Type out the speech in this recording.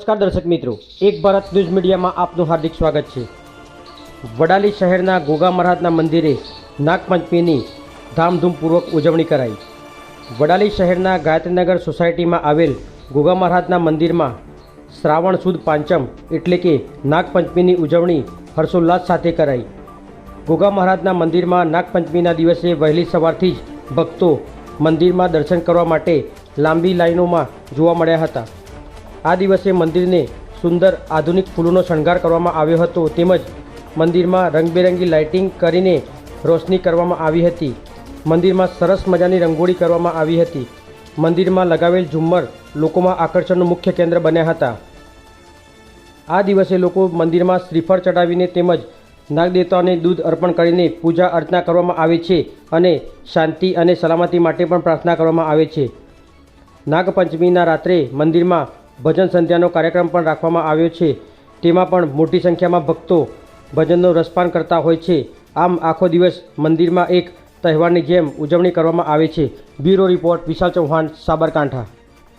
નમસ્કાર દર્શક મિત્રો, એક ભારત ન્યૂઝ મીડિયામાં આપનું હાર્દિક સ્વાગત છે. વડાલી શહેરના ગોગા મહારાજના મંદિરે નાગપંચમીની ધામધૂમપૂર્વક ઉજવણી કરાઈ. વડાલી શહેરના ગાયત્રીનગર સોસાયટીમાં આવેલ ગોગા મહારાજના મંદિરમાં શ્રાવણ સુદ પાંચમ એટલે કે નાગપંચમીની ઉજવણી હર્ષોલ્લાસ સાથે કરાઈ. ગોગા મહારાજના મંદિરમાં નાગપંચમીના દિવસે વહેલી સવારથી જ ભક્તો મંદિરમાં દર્શન કરવા માટે લાંબી લાઈનોમાં જોવા મળ્યા હતા. આ દિવસે મંદિરને સુંદર આધુનિક ફૂલોનો શણગાર કરવામાં આવ્યો હતો. તેમજ મંદિરમાં રંગબેરંગી લાઇટિંગ કરીને રોશની કરવામાં આવી હતી. મંદિરમાં સરસ મજાની રંગોળી કરવામાં આવી હતી. મંદિરમાં લગાવેલ ઝુમ્મર લોકોમાં આકર્ષણનું મુખ્ય કેન્દ્ર બન્યા હતા. આ દિવસે લોકો મંદિરમાં શ્રીફળ ચડાવીને તેમજ નાગદેવતાઓને દૂધ અર્પણ કરીને પૂજા અર્ચના કરવામાં આવે છે અને શાંતિ અને સલામતી માટે પણ પ્રાર્થના કરવામાં આવે છે. નાગપંચમીના રાત્રે મંદિરમાં ભજન સંધ્યાનો કાર્યક્રમ પણ રાખવામાં આવ્યો છે. તેમાં પણ મોટી સંખ્યામાં ભક્તો ભજનનો રસપાન કરતા હોય છે. આમ આખો દિવસ મંદિરમાં એક તહેવારની જેમ ઉજવણી કરવામાં આવે છે. Bureau report Vishal Chauhan, Sabarkantha.